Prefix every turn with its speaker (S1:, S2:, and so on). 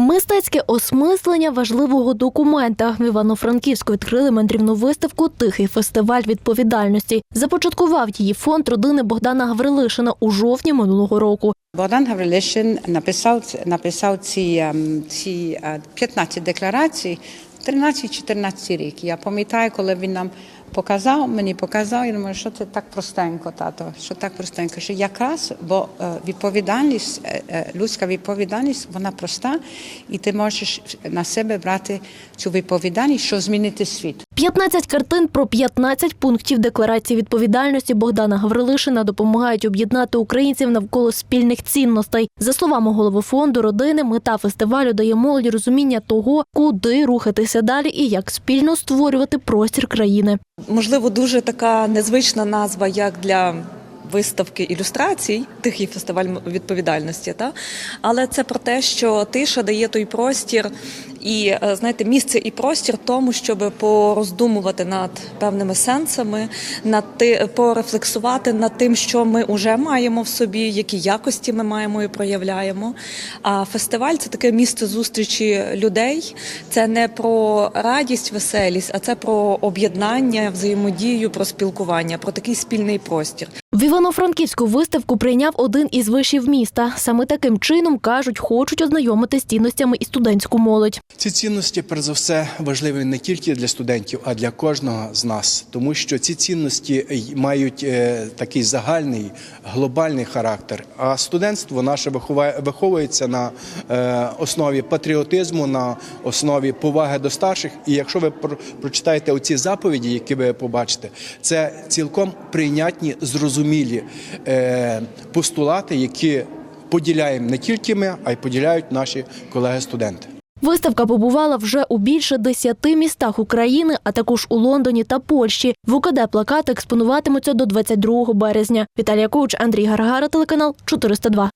S1: Мистецьке осмислення важливого документа в Івано-Франківську відкрили мандрівну виставку Тихий фестиваль відповідальності. Започаткував її фонд родини Богдана Гаврилишина у жовтні минулого року.
S2: Богдан Гаврилишин написав, написав ці, ем, ці е, 15 декларацій 13-14 рік. Я пам'ятаю, коли він нам показав, мені показав, я думаю, що це так простенько, тато, що так простенько, що якраз, бо відповідальність, людська відповідальність, вона проста, і ти можеш на себе брати цю відповідальність, що змінити світ.
S1: 15 картин про 15 пунктів декларації відповідальності Богдана Гаврилишина допомагають об'єднати українців навколо спільних цінностей. За словами голови фонду родини, мета фестивалю дає молоді розуміння того, куди рухатися далі і як спільно створювати простір країни.
S3: Можливо, дуже така незвична назва, як для виставки ілюстрацій, тихий фестиваль відповідальності. Та? Але це про те, що тиша дає той простір і е, знаєте, місце і простір тому, щоб пороздумувати над певними сенсами, над ти, порефлексувати над тим, що ми вже маємо в собі, які якості ми маємо і проявляємо. А фестиваль це таке місце зустрічі людей. Це не про радість, веселість, а це про об'єднання, взаємодію, про спілкування, про такий спільний простір.
S1: В Івано-Франківську виставку прийняв один із вишів міста. Саме таким чином кажуть, хочуть ознайомити з цінностями і студентську молодь.
S4: Ці цінності, перш за все, важливі не тільки для студентів, а для кожного з нас, тому що ці цінності мають е, такий загальний глобальний характер. А студентство наше виховується на е, основі патріотизму, на основі поваги до старших. І якщо ви про- прочитаєте оці заповіді, які ви побачите, це цілком прийнятні, зрозумілі е, постулати, які поділяємо не тільки ми, а й поділяють наші колеги-студенти.
S1: Виставка побувала вже у більше десяти містах України, а також у Лондоні та Польщі. В УКД плакати експонуватимуться до 22 березня. Віталія Коуч, Андрій Гаргара, телеканал 402.